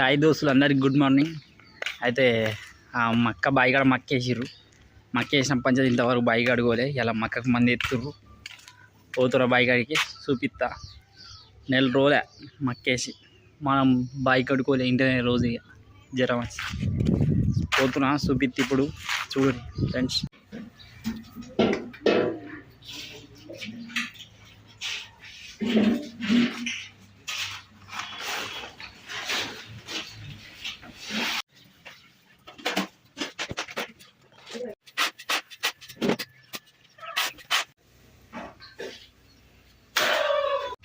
ఐదు దోస్తులు అందరికి గుడ్ మార్నింగ్. అయితే ఆ మక్క బాయిగాడ మక్కేసిర్రు. మక్కేసిన పంచది ఇంతవరకు బాయి కడుకోలే ఇలా మక్కకు మంది ఎత్తుర్రు. పోతురా బాయిగాడికి చూపిస్తా నెల రోజులే మక్కేసి. మనం బాయి కడుకోలే ఇంటనే రోజు ఇక జ్వరం వచ్చి. పోతున్నా చూపిత్తి ఇప్పుడు చూడండి ఫ్రెండ్స్.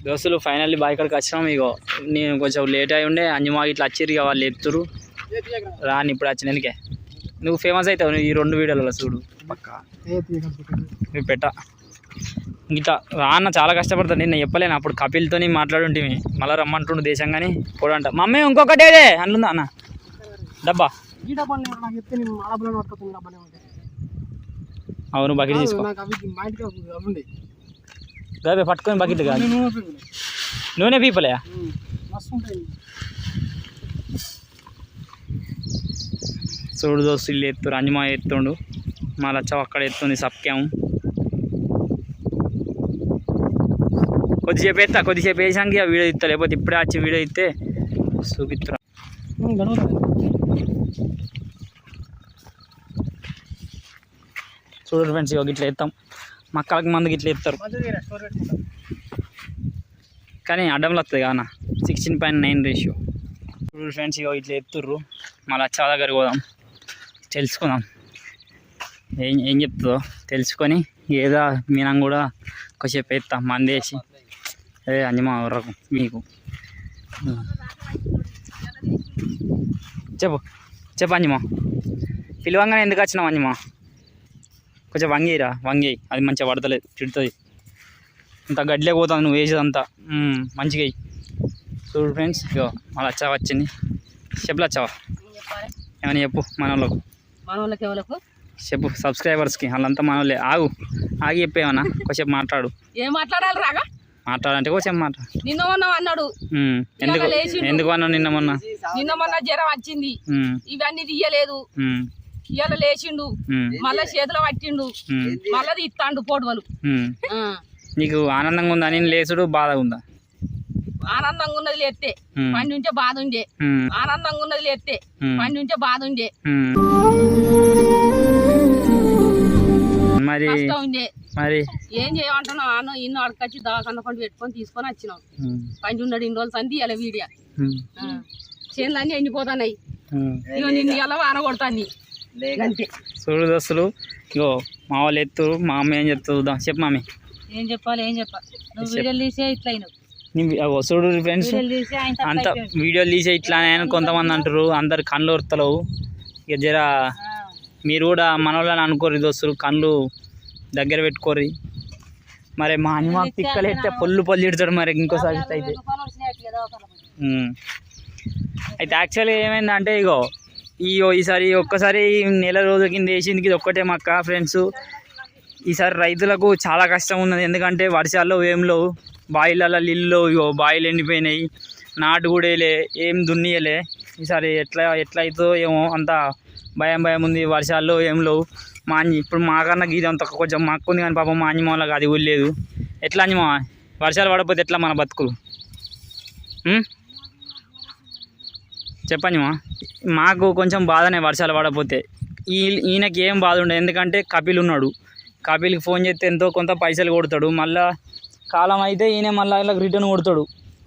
దోస్తులు ఫైనల్లీ బాయ్ కాడికి వచ్చినాం. ఇగో నేను కొంచెం లేట్ అయి ఉండే అంజమా ఇట్లా వచ్చిర్రు ఇక వాళ్ళు ఎత్తురు రాని ఇప్పుడు వచ్చినందుకే నువ్వు ఫేమస్ అవుతావు నువ్వు ఈ రెండు వీడియోలలో చూడు. పక్క? ఇవి పెట్ట. ఇట్లా రాన్న చాలా కష్టపడతాను. నిన్న చెప్పలేను. అప్పుడు కపిల్తోని మాట్లాడుంటే మళ్ళీ రమ్మంటుండు దేశం కానీ పోడంట మమ్మీ ఇంకొకటేదే అందుందా అన్న? డబ్బా. నేను నేను అవును బకెట్ తీసుకో. రేపే పట్టుకొని బకెట్ కాదు. నేను నూనె పీపులు. నూనె పీపలే? ఉమ్, మస్తు ఉంటాయి చూడు దోస్తు ఇల్లు ఎత్తురు అంజమా ఎత్తుండు. మా లచ్చవ అక్కడ ఎత్తుంది సప్కాము. కొద్దిసేపు ఎత్తా కొద్దిసేపు వేసానికి వీడియో ఇస్తా లేకపోతే ఇప్పుడే వచ్చి వీడియో ఇస్తే చూపిస్తురా ఉమ్, గడువుతుంది చూడు ఫ్రెండ్స్ ఇక ఇట్లా ఎత్తాం. మక్కలకి మందికి ఇట్లా పెట్టుకుంటాం. కానీ అడ్డంలో వస్తుంది కానా సిక్స్టీన్ పాయింట్ నైన్ రేషియో చూడు ఫ్రెండ్స్ ఇక ఇట్లా ఎత్తుర్రు మళ్ళీ వచ్చా దగ్గరికి పోదాం. తెలుసుకుందాం. ఏం ఏం చెప్తుందో తెలుసుకొని ఏదో మీనం కూడా కొద్దిసేపు ఎత్తాం. మంది వేసి. అదే అంజమా రకం మీకు. చెప్పు. చెప్పు అంజమా పిలవంగానే ఎందుకు వచ్చినావు అంజమా కొంచెం వంగిరా వంగి. అది మంచిగా పడతలేదు తిడుతుంది. ఇంత గడ్లే పోతుంది నువ్వు వేసేదంతా. మంచిగా చూడు ఫ్రెండ్స్ ఇగో మళ్ళీ వచ్చావా వచ్చింది. చెప్పులు వచ్చావా ఏమని చెప్పు మన వాళ్ళకు ఎవరికి చెప్పు సబ్స్క్రైబర్స్కి వాళ్ళంతా మన వాళ్ళే ఆగు ఆగి చెప్పేమన్నా కొంచెం మాట్లాడు. ఏం మాట్లాడాలి రాగా? మాట్లాడంటే కొంచెం మాట్లాడు నిన్న మొన్న అన్నాడు. ఎందుకు. ఎందుకు అన్నావు నిన్న మొన్న? నిన్న మొన్న జ్వరం వచ్చింది. ఇవన్నీ తీయలేదు. ఇవాళ లేచిండు మళ్ళా చేతిలో పట్టిండు మళ్ళా ఇస్తాండు. ఆ, నీకు ఆనందంగా ఉందా? నేను లేచుడు బాధగా ఉందా? ఆనందంగా ఉన్నది లేస్తే పని ఉంటే బాధ ఉండే. ఆనందంగా ఉన్నది లేస్తే పని ఉంటే బాధ ఉండే. మరి మరి? ఏం చేయమంటున్నావు అన్న ఇన్ని అడకొచ్చి దవాఖాన కొండ పెట్టుకొని తీసుకొని వచ్చినాం. పని ఉన్నాడు ఇన్ని రోజులు సంది ఇలా వీడియో. మ్మ్, చేనులు అన్నీ ఎండిపోతున్నాయి. ఇక నిన్ను ఎలా వాన కొడుతుంది. చూడు దోస్తులు ఇగో మా వాళ్ళు ఎత్తు మా అమ్మ ఏం చెప్తుంది చూద్దాం. చెప్పు మామి. ఏం చెప్పాలి ఏం చెప్పాలి? నువ్వు వీడియోలు తీసే ఇట్లా చూడు ఫ్రెండ్స్ అంత వీడియోలు తీసే ఇట్లా అని కొంతమంది అంటారు అందరు కళ్ళు వస్తలేవు ఇక జర మీరు కూడా మనోళ్ళని అనుకోరు దోస్తులు కళ్ళు దగ్గర పెట్టుకోరు మరి మా అమ్మ పిక్కలు ఎట్టే పొల్లు పొల్లు ఇడతాడు మరి ఇంకోసారి ఇట్లా అయితే. అయితే యాక్చువల్లీ ఏమైందంటే ఇగో ఈ ఈసారి ఒక్కసారి నెల రోజుల కింద వేసింది ఇది ఒక్కటే మక్క ఫ్రెండ్స్ ఈసారి రైతులకు చాలా కష్టం ఉన్నది. ఎందుకంటే వర్షాల్లో ఏం లేవు. బాయిలలో నీళ్ళు ఇగో బాయిలు ఎండిపోయినాయి. నాటు కూడా వేయలే. ఏం దున్నియలే. ఈసారి ఎట్లా ఎట్లా అవుతుందో ఏమో అంత భయం భయం ఉంది. వర్షాల్లో ఏం లేవు. మా ఇప్పుడు మాకన్నా గీతం అంత కొంచెం మాకు ఉంది కానీ పాపం మా అంజమ్మ వాళ్ళకి అది కూడా ఎట్లా అంజమా వర్షాలు పడకపోతే ఎట్లా మన బతుకులు? ఉం? మాకు కొంచెం బాధనే వర్షాలు పడపోతే ఈ ఈయనకి ఏం బాధ ఉండదు. ఎందుకంటే కపిల్ ఉన్నాడు. కపిల్కి ఫోన్ చేస్తే ఎంతో కొంత పైసలు కొడతాడు. మళ్ళా కాలం అయితే ఈయన మళ్ళీ ఇలా రిటర్న్ కొడతాడు.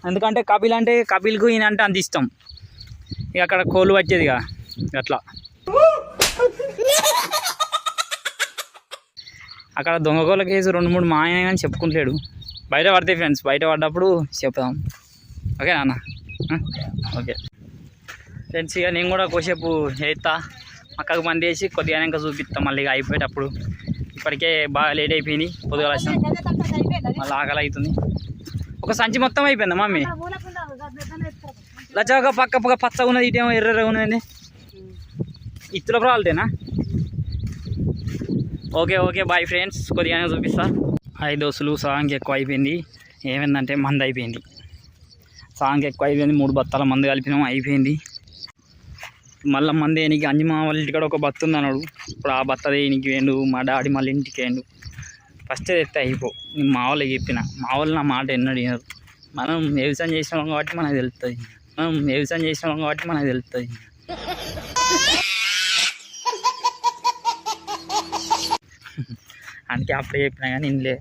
ఎందుకంటే కపిల్ అంటే కపిల్కు ఈయన అంటే అంత ఇష్టం. ఇక అక్కడ కోళ్ళు వచ్చేదిగా అట్లా. అక్కడ దొంగకోళ్ళ కేసు రెండు మూడు మా ఆయన కానీ చెప్పుకుంటలేడు. బయట పడతాయి ఫ్రెండ్స్ బయట పడ్డప్పుడు చెప్తాం ఓకే నాన్న? ఓకే. ఫ్రెండ్స్ ఇక నేను కూడా కోసేపు చేస్తా అక్కకు మంది వేసి కొద్దిగా ఇంకా చూపిస్తాం మళ్ళీ ఇక అయిపోయేటప్పుడు. ఇప్పటికే బాగా లేట్ అయిపోయింది పొద్దుగా వచ్చినాం. మళ్ళీ ఆకలి అవుతుంది ఒక సంచి మొత్తం అయిపోయిందా మమ్మీ? లచ్చగా పక్క పక్క పచ్చగా ఉన్నది ఇటేమో ఎర్రగా ఉన్నది. ఇత్తుల ప్రాలతేనా? ఓకే ఓకే బాయ్ ఫ్రెండ్స్ కొద్దిగానే చూపిస్తా. ఐదు దోసులు సాంగ్ ఎక్కువ అయిపోయింది. ఏమైందంటే మంది అయిపోయింది. సాంగ్ ఎక్కువ అయిపోయింది మూడు బత్తాల మందు కలిపినాం అయిపోయింది. మళ్ళీ మంది దేనికి అంజమా వాళ్ళ ఇంటికాడ ఒక బత్త ఉంది అన్నాడు. ఇప్పుడు ఆ బత్త దేనికి వేండు మా డాడీ మళ్ళీ ఇంటికి వేయండు. ఫస్ట్ తెస్తే అయిపో. నేను మా వాళ్ళకి చెప్పిన. మా వాళ్ళు నా మాట ఎన్నడూ వినరు. మనం వ్యవసాయం చేసినాం కాబట్టి మనకు తెలుస్తుంది మనం వ్యవసాయం చేసినాం కాబట్టి మనకు తెలుస్తుంది అందుకే అప్పుడే చెప్పినా కానీ ఇందులే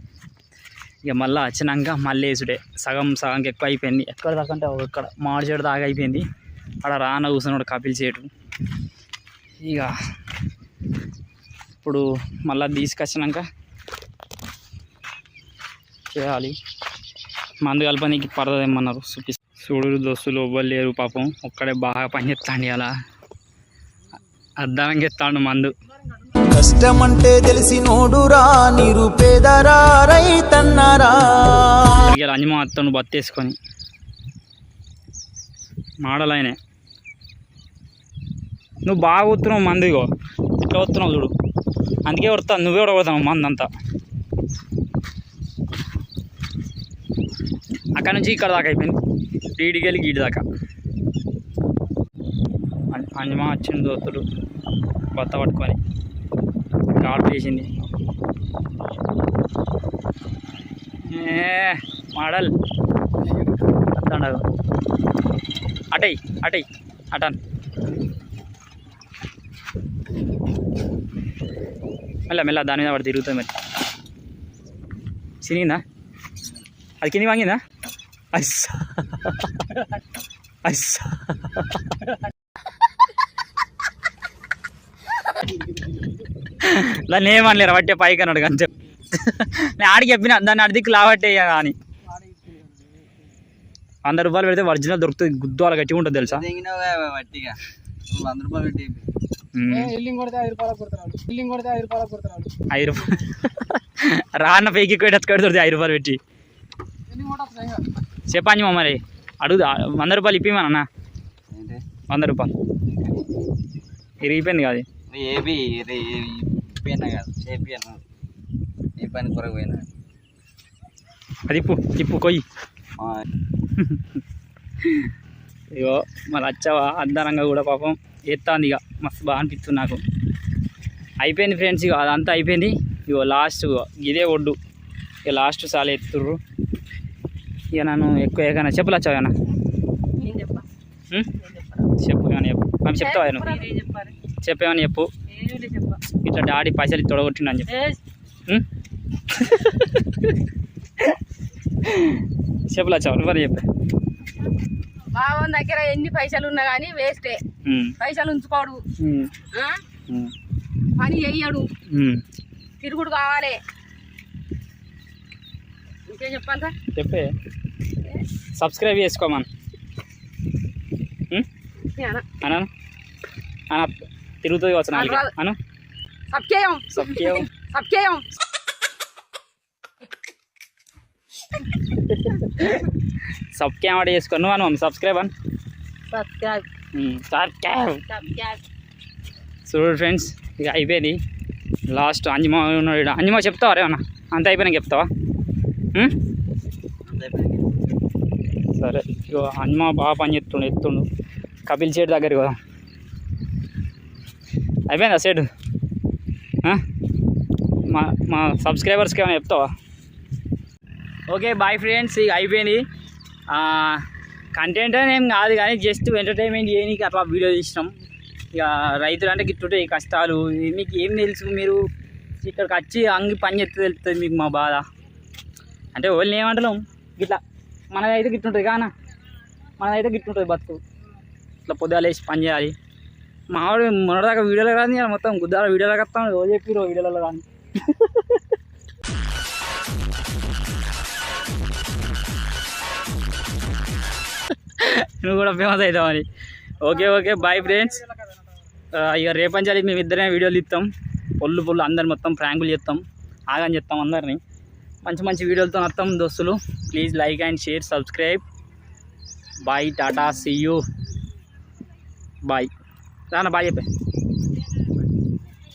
ఇక మళ్ళీ వచ్చినాక మళ్ళీ వేసుడే. సగం సగంకి ఎక్కువ అయిపోయింది. ఎక్కడ దాకా అంటే ఎక్కడ మామిడి చెడు దాకా అయిపోయింది. అక్కడ రాన కూర్చున్నాడు కపిల్ చేటు ఇక ఇప్పుడు మళ్ళీ తీసుకొచ్చినాక చేయాలి. మందు కలపనీకి పడదేమన్నారు చూపి చూడు దోస్తులు ఎవ్వరు లేరు పాపం. ఒక్కడే బాగా పనిచేస్తాండి అలా అద్దానంగా ఎత్తాడు మందు. కష్టమంటే తెలిసినోడురా నిరుపేదరా రైతన్నరా. అంజమా అత్తను బత్తేసుకొని మోడల్ అయినాయి నువ్వు బాగా వస్తున్నావు మందిగో ఇట్లా వస్తున్నావు చూడు. అందుకే కొడతాను నువ్వే కూడా కొడతావు మంది అంతా. అక్కడ నుంచి ఇక్కడ దాకా అయిపోయింది. ఈడికి వెళ్ళి గీడి దాకా. అంజమా వచ్చింది దోస్తుడు. కొత్త పట్టుకొని. కాల్ వేసింది ఏ మోడల్. అట్లా అటై అటై అటన్. మెల్ల మెల్ల దాని మీద వాడు తిరుగుతుంది మరి. సినిగిందా అది కింది వాంగిందా? అస్సా అస్సా దాన్ని ఏమనలేరు పట్టే పైకి అన్నాడు చెప్పి. నేను ఆడికి చెప్పిన దాన్ని అడిదికి లావట్టే అని. వంద రూపాయలు పెడితే ఒరిజినల్ దొరుకుతుంది గుద్దు అలా గట్టిగా ఉంటుంది తెలుసా? వంద రూపాయలు పెట్టి ఐదు రూపాయలు రాన్న పైకి దొరుకుతుంది ఐదు రూపాయలు పెట్టి. మా మరి. అడుగు వంద రూపాయలు ఇప్పిమన్నా వంద రూపాయలు. ఇరిగిపోయింది కాదు. ఏబి పోయినా కాదు. చేపి అన్న. ఏ పని కొరకు పోయినా. అది ఇప్పు ఇప్పు కొయ్యి. ఇగో మరి వచ్చావా అద్దానంగా కూడా పాపం ఎత్తాంది ఇక మస్తు బాగా అనిపిస్తుంది నాకు. అయిపోయింది ఫ్రెండ్స్ ఇక అదంతా అయిపోయింది. ఇగో లాస్ట్ ఇదే ఒడ్డు. ఇక లాస్ట్ చాలా ఎత్తుర్రు. ఇక నన్ను ఎక్కువ ఏకైనా చెప్పులు వచ్చావు ఏమన్నా. చెప్పా? కానీ చెప్పు మేము చెప్తావా నువ్వు చెప్పేమని చెప్పు ఇట్లా డాడీ పైసలు తొడగొట్టిండు అని చెప్పు? చెప్పులు వచ్చావు నువ్వు చెప్పే? బావన్ దగ్గర ఎన్ని పైసలు ఉన్నా కానీ వేస్టే. పైసలు ఉంచుకోడు. పని చెయ్యడు. తిరుగుడు కావాలి. ఇంకేం చెప్పాలి చెప్పే. సబ్స్క్రైబ్ చేసుకోమని అను? అన? తిరుగుతుంది రాదు. అను సబ్కేయం. సబ్స్క్రైబ్ సబ్కేయం. సబ్స్క్రైబ్ ఆడ చేసుకో. నువ్వు అను సబ్స్క్రైబ్ అని. సబ్స్క్రైబ్. సబ్స్క్రైబ్. చూడు ఫ్రెండ్స్ ఇక అయిపోయింది. లాస్ట్ అంజమా ఉన్నాడు. అంజమా చెప్తావా రేమన్నా? అంత అయిపోయినాక చెప్తావా? సరే ఇగో అంజమా బాగా పని చేస్తుండు ఎత్తుండు. కపిల్ సేటు దగ్గరికి కదా. అయిపోయిందా సేటు? మా మా సబ్స్క్రైబర్స్కి ఏమైనా చెప్తావా? ఓకే బాయ్ ఫ్రెండ్స్ ఇక అయిపోయింది. కంటెంట్ అని ఏం కాదు కానీ జస్ట్ ఎంటర్టైన్మెంట్ చేయడానికి అట్లా వీడియో తీసినాం. ఇక రైతులు అంటే గిట్టుంటాయి కష్టాలు. మీకు ఏం తెలుసు మీరు? ఇక్కడికి వచ్చి అంగి పని చేస్తే తెలుస్తుంది మీకు మా బాధ. అంటే వాళ్ళని ఏమంటలేం. ఇట్లా మనదైతే గిట్టుంటుంది కానా? మనదైతే గిట్టుంటుంది బతుకు. ఇట్లా పొద్దుగా లేచి పని చేయాలి. మావాడు మొన్నదాకా వీడియోలో కానీ మొత్తం గుద్దాల వీడియోలో వస్తాం రోజు చెప్పి వీడియోలలో కానీ నువ్వు కూడా ఫేమస్ అవుతావని ఓకే ఓకే బాయ్ ఫ్రెండ్స్ ఇక రేపంచాలి మేము ఇద్దరే వీడియోలు ఇస్తాం పొల్లు పొల్లు అందరు మొత్తం ప్రాంకులు చేస్తాం ఆగని చెప్తాం అందరినీ. మంచి మంచి వీడియోలతో వస్తాం దోస్తులు. Please like and share subscribe bye tata see you bye Rana bye చెప్పే.